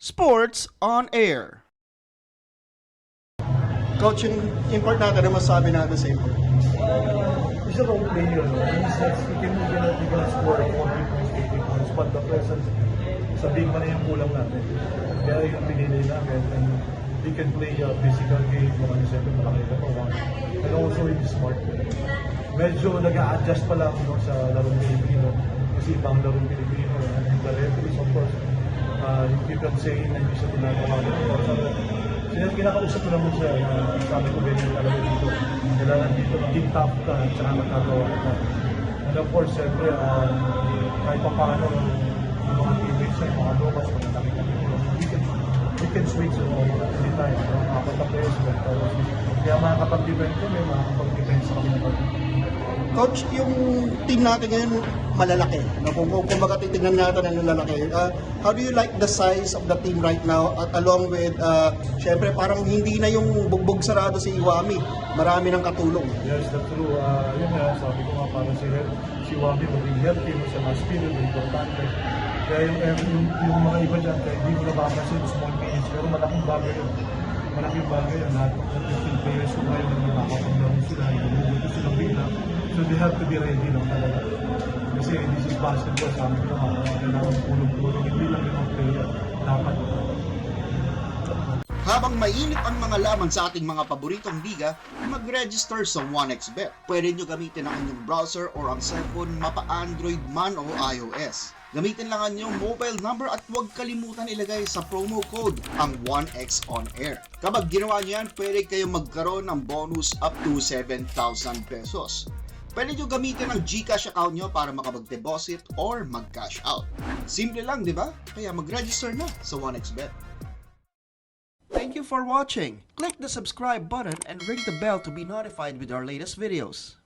Sports on Air. Coach, yung import natin, ano masabi natin sa import? He's a role player. no? He's not, he can he can, he can score 40 points, 80 points, but the presence, sabihin mo na yung kulang natin. Kaya yung pinili namin, and he can play a physical game, kung ano siyempre malaki na pa. And also he's smart. Medyo nag adjust pa lang no, sa larong Pilipino. Kasi ibang larong Pilipino. And the referees, of course, uh, keep on saying na hindi siya ginagawa ng Kaya kinakausap ko naman siya na sabi ko ganyan talaga dito. Kailangan dito maging tough ka at saka magkagawa ka. And of course, siyempre, uh, kahit pa paano, yung mga teammates niya, yung mga locals, magandang kami. We can, we can switch you know, anytime. Na players, but, uh, kaya makakapag-defend kami, makakapag-defense kami ng pag Coach, yung team natin ngayon malalaki. No? Kung, kung kumbaga titignan natin ang lalaki. Uh, how do you like the size of the team right now? At along with, uh, syempre parang hindi na yung bugbog sarado si Iwami. Marami ng katulong. Yes, that's true. Uh, yun nga, sabi ko nga para si si Wami maging healthy mo sa last period, importante. Kaya yung, yung, yung, yung mga iba dyan, kaya hindi mo napapansin small minutes, pero malaking bagay yun. Malaking bagay yun. Lahat ng 15 players ko ngayon, na nakakapaglaro sila, hindi sila bilang. So they have to be ready lang talaga. Kasi this is basketball, sabi ko nga, kailangan pulong-pulong, hindi lang yung player. Dapat Habang mainit ang mga laman sa ating mga paboritong liga, mag-register sa 1xBet. Pwede nyo gamitin ang inyong browser or ang cellphone mapa-Android man o iOS. Gamitin lang ang inyong mobile number at huwag kalimutan ilagay sa promo code ang 1x on air. Kapag ginawa nyo yan, pwede kayong magkaroon ng bonus up to 7,000 pesos. Pwede nyo gamitin ang GCash account nyo para makapag-deposit or mag-cash out. Simple lang, di ba? Kaya mag-register na sa 1xBet. Thank you for watching. Click the subscribe button and ring the bell to be notified with our latest videos.